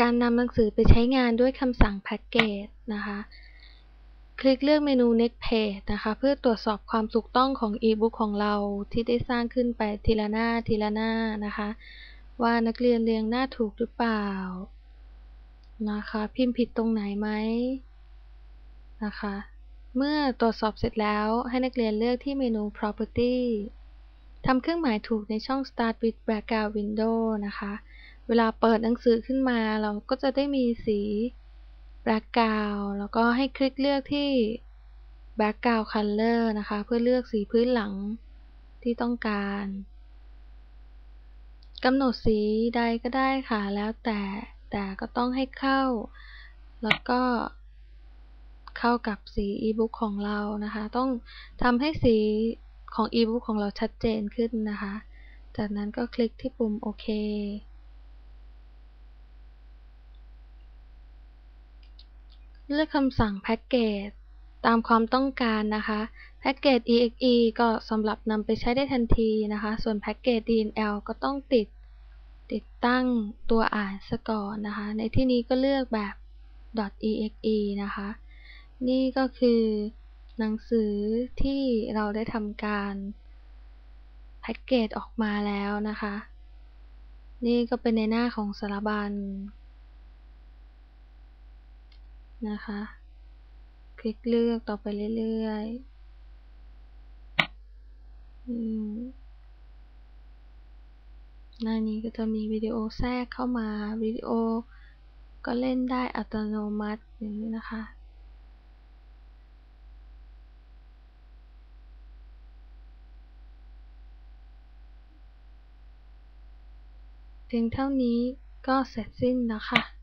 การนำหนังสือไปใช้งานด้วยคำสั่งแพ็กเกจนะคะ คลิกเลือกเมนู next page นะคะ เพื่อตรวจสอบความถูกต้องของ e-book ของเราที่ได้สร้างขึ้นไปทีละหน้าทีละหน้านะคะ ว่านักเรียนเรียงหน้าถูกหรือเปล่านะคะ พิมพ์ผิดตรงไหนไหมนะคะ เมื่อตรวจสอบเสร็จแล้วให้นักเรียนเลือกที่เมนู property ทำเครื่องหมายถูกในช่อง start with background window นะคะ เวลาเปิดหนังสือขึ้นมาเราก็จะได้มีสี background แล้วก็ให้คลิกเลือกที่ background color นะคะ เพื่อเลือกสีพื้นหลังที่ต้องการกำหนดสีใดก็ได้ค่ะ แล้วแต่แต่ก็ต้องให้เข้า แล้วก็เข้ากับสี e-book ของเรานะคะ ต้องทำให้สีของ e-book ของเราชัดเจนขึ้นนะคะ จากนั้นก็คลิกที่ปุ่มโอเค เลือกคำสั่งแพ็กเกจตามความต้องการนะคะแพ็กเกจ exe ก็สำหรับนำไปใช้ได้ทันทีนะคะ ส่วนแพ็กเกจ dnl ก็ต้องติดติดตั้งตัวอ่านซะก่อนนะคะ ในที่นี้ก็เลือกแบบ .exe นะคะ นี่ก็คือหนังสือที่เราได้ทำการแพ็กเกจออกมาแล้วนะคะ นี่ก็เป็นในหน้าของสารบัญ นะคะ คลิกเลือกต่อไปเรื่อยๆหน้านี้ก็จะมีวิดีโอแทรกเข้ามาวิดีโอก็เล่นได้อัตโนมัติอย่างนี้นะคะเพียงเท่านี้ก็เสร็จสิ้นแล้วค่ะ